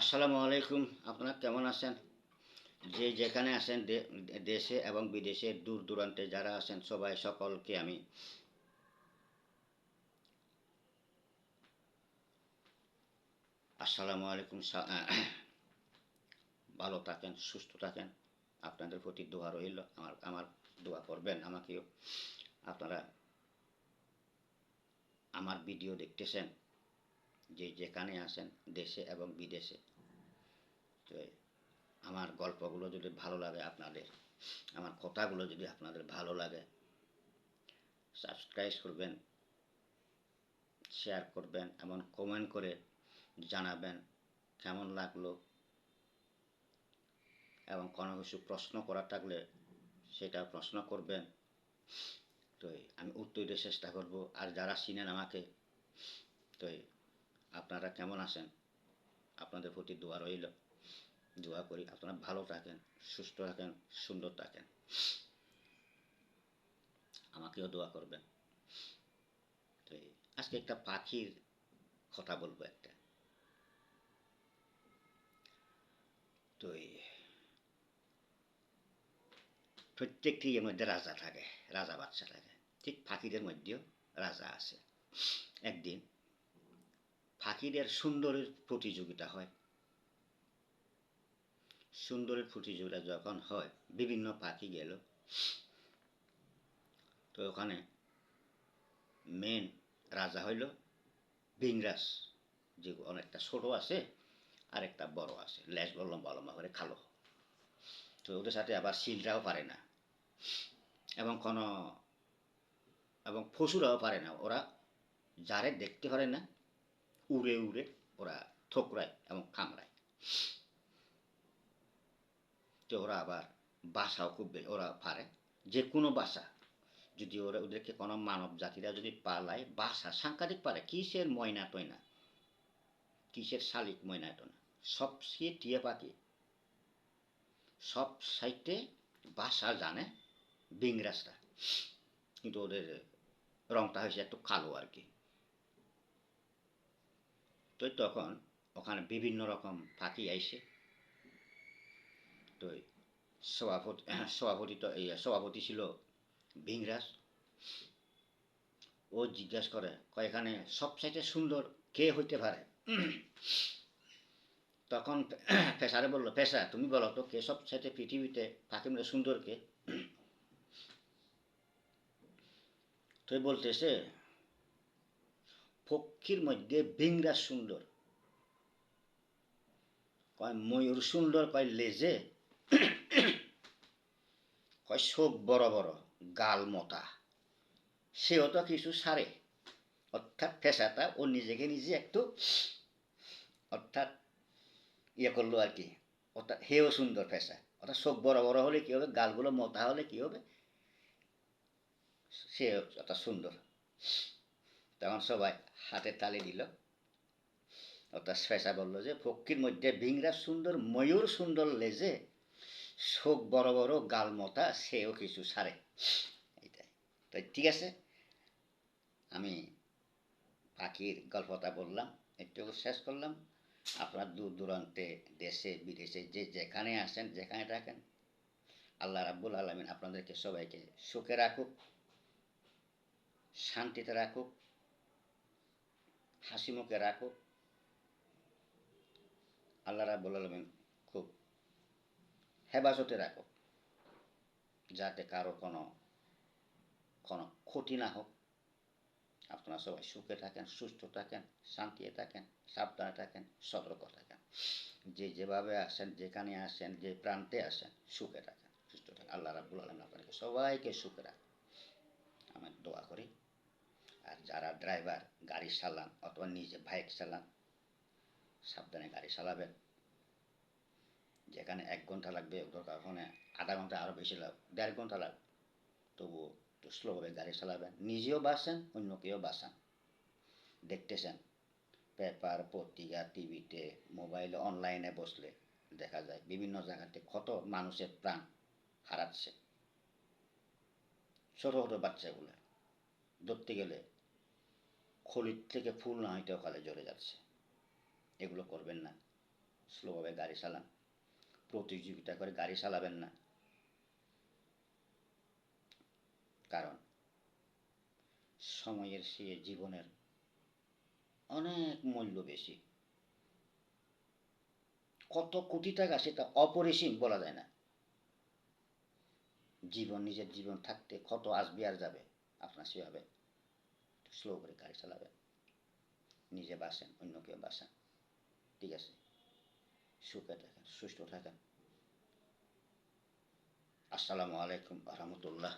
আসসালামু আলাইকুম, আপনারা কেমন আছেন? যে যেখানে আছেন দেশে এবং বিদেশে দূর দূরান্তে যারা আছেন, সবাই সকলকে আমি আসসালামু আলাইকুম ভালো থাকেন, সুস্থ থাকেন। আপনাদের প্রতি দোয়া রইল, আমার আমার দোয়া করবেন আমাকেও। আপনারা আমার ভিডিও দেখতেছেন যে যেখানে আসেন দেশে এবং বিদেশে। তো আমার গল্পগুলো যদি ভালো লাগে আপনাদের, আমার কথাগুলো যদি আপনাদের ভালো লাগে সাবস্ক্রাইব করবেন শেয়ার করবেন এবং কমেন্ট করে জানাবেন কেমন লাগল এবং কোনো কিছু প্রশ্ন করার থাকলে সেটা প্রশ্ন করবেন। তো আমি উত্তর দিতে চেষ্টা করব। আর যারা চিনেন আমাকে, তো আপনারা কেমন আছেন? আপনাদের প্রতি দোয়া রইল। দোয়া করি আপনারা ভালো থাকেন, সুস্থ থাকেন, সুন্দর থাকেন। আমাকেও দোয়া করবেন। তো আজকে একটা পাখির কথা বলব একটা। তো প্রত্যেকটি এর মধ্যে রাজা থাকে, রাজা বাচ্চা থাকে। ঠিক পাখিদের মধ্যেও রাজা আছে। একদিন পাখিদের সুন্দরের প্রতিযোগিতা হয়। সুন্দরের প্রতিযোগিতা যখন হয়, বিভিন্ন পাখি গেল। তো ওখানে মেন রাজা হইল বিংরাস যে অনেকটা ছোট আছে আর একটা বড় আছে। লেজ লম্বা লম্বা করে খালো। তো ওদের সাথে আবার শিলরাও পারে না। এবং কোনো, এবং পশুরাও পারে না। ওরা যারে দেখতে পারে না উড়ে উড়ে ওরা ঠোকরায় এবং কামড়ায়। তো ওরা আবার বাসাও খুব ওরা পারে। যে কোনো বাসা। যদি ওরা ওদেরকে কোনো মানব জাতিরা যদি পালায়, বাসা সাংঘাতিক পারে। কিসের ময়না টয়না? কিসের শালিক ময়না টয়না? সবচেয়ে টিয়া পাখি। সব সাইটে বাসা জানে বিংরাজটা কিন্তু ওদের রংটা হয়েছে একটু কালো আর কি। তো তখন ওখানে বিভিন্ন রকম পাখি আইসে। তো সভাপতি সভাপতি তো, এই সভাপতি ছিল ভিংরাজ ও জিজ্ঞাসা করে এখানে সবচাইতে সুন্দর কে হইতে পারে? তখন পেশারে বলল পেশা তুমি বলো তো, কে সবচাইতে পৃথিবীতে পাখির মধ্যে সুন্দর কে? তো বলতেছে পক্ষীর মধ্যে ভিংরাজ সুন্দর। কয় ময়ূর সুন্দর, কয় লেজে। কয় চোখ বড় বড়, গাল মতা সেও তো কিছু সারে। অর্থাৎ পেশাটা ও নিজেকে নিজে একটু অর্থাৎ ইয়ে করল আর কি। অর্থাৎ হেও সুন্দর পেশা অর্থাৎ চোখ বড় বড় হলে কি হবে? গালগুলো মতা হলে কি হবে? সে অর্থাৎ সুন্দর। তখন সবাই হাতে তালি দিল। অর্থাৎ পেশা বলল যে, ফকির মধ্যে ভিংরা সুন্দর, ময়ূর সুন্দর লেজে শোক বড় বড় গাল মতা সেও কিছু সারে। এইটাই। তো ঠিক আছে, আমি পাখির গল্পটা বললাম একটু শেষ করলাম। আপনার দূর দূরান্তে, দেশে, বিদেশে, যে যেখানে আসেন, যেখানে থাকেন, আল্লাহ রাব্বুল আলমিন আপনাদেরকে সবাইকে সুখে রাখুক, শান্তিতে রাখুক হাসি মুখে রাখুক আল্লাহ রাব্বুল আলমিন খুব হেফাজতে রাখুক যাতে কারও কোনো কোনো ক্ষতি না হোক। আপনারা সবাই সুখে থাকেন, সুস্থ থাকেন, শান্তিতে থাকেন, সাবধানে থাকেন, সতর্ক থাকেন। যে যেভাবে আসেন, যেখানে আসেন, যে প্রান্তে আসেন, সুখে থাকেন, সুস্থ থাকেন। আল্লাহ রাব্বুল আলম আপনাদেরকে সবাইকে সুখে রাখুন আমি দোয়া করি, আর যারা ড্রাইভার গাড়ি চালান অথবা নিজে বাইক চালান, সাবধানে গাড়ি চালাবেন। যেখানে এক ঘণ্টা লাগবে দরকার ওখানে আধা ঘণ্টা আরও বেশি লাগবে দেড় ঘণ্টা লাগবে তবুও একটু স্লোভাবে গাড়ি চালাবেন। নিজেও বাঁচেন, অন্যকেও বাঁচান। দেখতেছেন, পেপার, পত্রিকা, টিভিতে, মোবাইলে, অনলাইনে বসলে দেখা যায়, বিভিন্ন জায়গাতে কত মানুষের প্রাণ হারাচ্ছে। ছোট ছোট বাচ্চাগুলো ধরতে গেলে খলির থেকে ফুল না হইতে ওখানে জ্বলে যাচ্ছে। এগুলো করবেন না। স্লোভাবে গাড়ি চালান। প্রতিযোগিতা করে গাড়ি চালাবেন না। কারণ সময়ের সে জীবনের অনেক মূল্য বেশি। কত কোটি টাকা সেটা অপরিসীম বলা যায় না। জীবন, নিজের জীবন থাকতে কত আসবে আর যাবে, আপনার সেভাবে। স্লো করে গাড়ি চালাবেন নিজে বাসেন অন্য কেউ বাসেন ঠিক আছে সুখে থাকেন সুস্থ থাকেন আসসালামু আলাইকুম রহমতুল্লাহ